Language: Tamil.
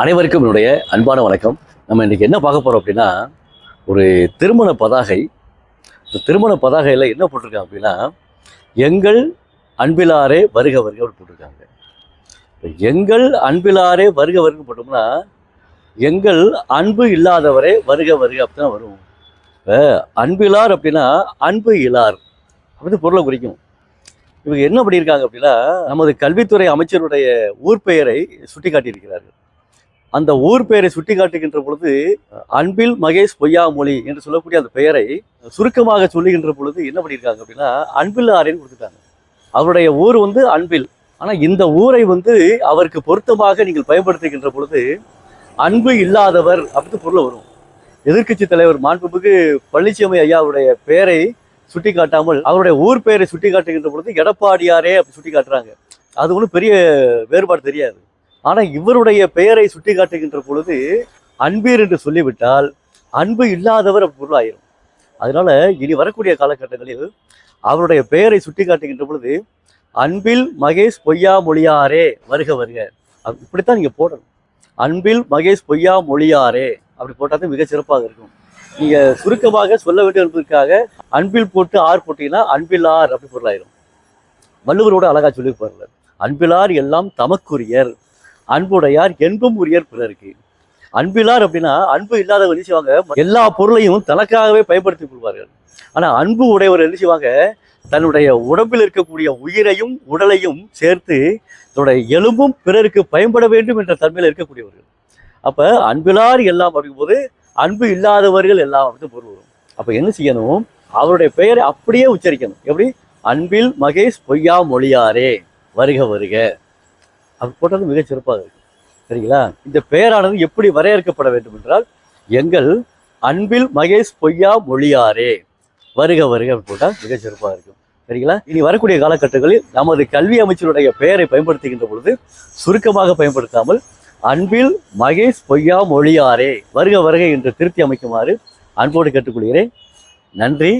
அனைவருக்கும் என்னுடைய அன்பான வணக்கம். நம்ம இன்றைக்கி என்ன பார்க்க போகிறோம் அப்படின்னா ஒரு திருமண பதாகை. இந்த திருமண பதாகையில் என்ன போட்டிருக்காங்க அப்படின்னா எங்கள் அன்பிலாரே வருக வருக அப்படி போட்டிருக்காங்க. இப்போ எங்கள் அன்பிலாரே வருக வருக போட்டோம்னா எங்கள் அன்பு இல்லாதவரே வருக வருக அப்படி வரும். இப்போ அன்பிலார் அப்படின்னா அன்பு இலார் அப்படின்னு பொருளை குறிக்கும். இவங்க என்ன பண்ணியிருக்காங்க அப்படின்னா நமது கல்வித்துறை அமைச்சருடைய ஊர் பெயரை சுட்டி காட்டியிருக்கிறார்கள் அந்த ஊர் பெயரை சுட்டி காட்டுகின்ற பொழுது அன்பில் மகேஷ் பொய்யாமொழி என்று சொல்லக்கூடிய அந்த பெயரை சுருக்கமாக சொல்லுகின்ற பொழுது என்ன பண்ணியிருக்காங்க அப்படின்னா அன்பில் ஆரேன்னு கொடுத்துட்டாங்க. அவருடைய ஊர் வந்து அன்பில். ஆனால் இந்த ஊரை வந்து அவருக்கு பொருத்தமாக நீங்கள் பயன்படுத்துகின்ற பொழுது அன்பு இல்லாதவர் அப்படின்னு பொருள் வரும். எதிர்க்கட்சி தலைவர் மாண்புமிகு பழனிசாமி ஐயாவுடைய பெயரை சுட்டி காட்டாமல் அவருடைய ஊர் பெயரை சுட்டி காட்டுகின்ற பொழுது எடப்பாடியாரே அப்படி சுட்டி காட்டுறாங்க அது ஒன்றும் பெரிய வேறுபாடு தெரியாது. ஆனால் இவருடைய பெயரை சுட்டி காட்டுகின்ற பொழுது அன்பீர் என்று சொல்லிவிட்டால் அன்பு இல்லாதவர் அப்படி பொருளாயிரும். அதனால இனி வரக்கூடிய காலகட்டங்களில் அவருடைய பெயரை சுட்டி காட்டுகின்ற பொழுது அன்பில் மகேஷ் பொய்யா மொழியாரே வருக. வருக இப்படித்தான் நீங்கள் போடணும். அன்பில் மகேஷ் பொய்யா மொழியாரே அப்படி போட்டால் தான் மிக சிறப்பாக இருக்கும். நீங்கள் சுருக்கமாக சொல்ல வேண்டும் என்பதற்காக அன்பில் போட்டு ஆர் போட்டீங்கன்னா அன்பிலார் அப்படி பொருளாயிரும். வள்ளுவரோட அழகாக சொல்லியிருப்பார்கள் அன்பிலார் எல்லாம் தமக்குரியர் அன்புடையார் என்பும் உரியர் பிறருக்கு. அன்பிலார் அப்படின்னா அன்பு இல்லாதவர் என்ன செய்வாங்க? எல்லா பொருளையும் தனக்காகவே பயன்படுத்தி கொள்வார்கள். ஆனால் அன்பு உடையவர் என்ன செய்வாங்க? தன்னுடைய உடம்பில் இருக்கக்கூடிய உயிரையும் உடலையும் சேர்த்து தன்னுடைய எலும்பும் பிறருக்கு பயன்பட வேண்டும் என்ற தன்மையில் இருக்கக்கூடியவர்கள். அப்போ அன்பிலார் எல்லாம் அப்படிங்கும்போது அன்பு இல்லாதவர்கள் எல்லாம் அப்படின்னு பொருள் வரும். அப்போ என்ன செய்யணும்? அவருடைய பெயரை அப்படியே உச்சரிக்கணும். எப்படி? அன்பில் மகேஷ் பொய்யா மொழியாரே. வருக வருக. அது போட்டது மிகச் சிறப்பாக இருக்கு சரிங்களா? இந்த பெயரானது எப்படி வரையறுக்கப்பட வேண்டும் என்றால் எங்கள் அன்பில் மகேஷ் பொய்யா மொழியாரே. வருக வருக அப்படி போட்டால் மிகச் சிறப்பாக இருக்கும். சரிங்களா? இனி வரக்கூடிய காலகட்டங்களில் நமது கல்வி அமைச்சருடைய பெயரை பயன்படுத்துகின்ற பொழுது சுருக்கமாக பயன்படுத்தாமல் அன்பில் மகேஷ் பொய்யா மொழியாரே வருக வருக என்று திருத்தி அமைக்குமாறு அன்போடு கேட்டுக்கொள்கிறேன். நன்றி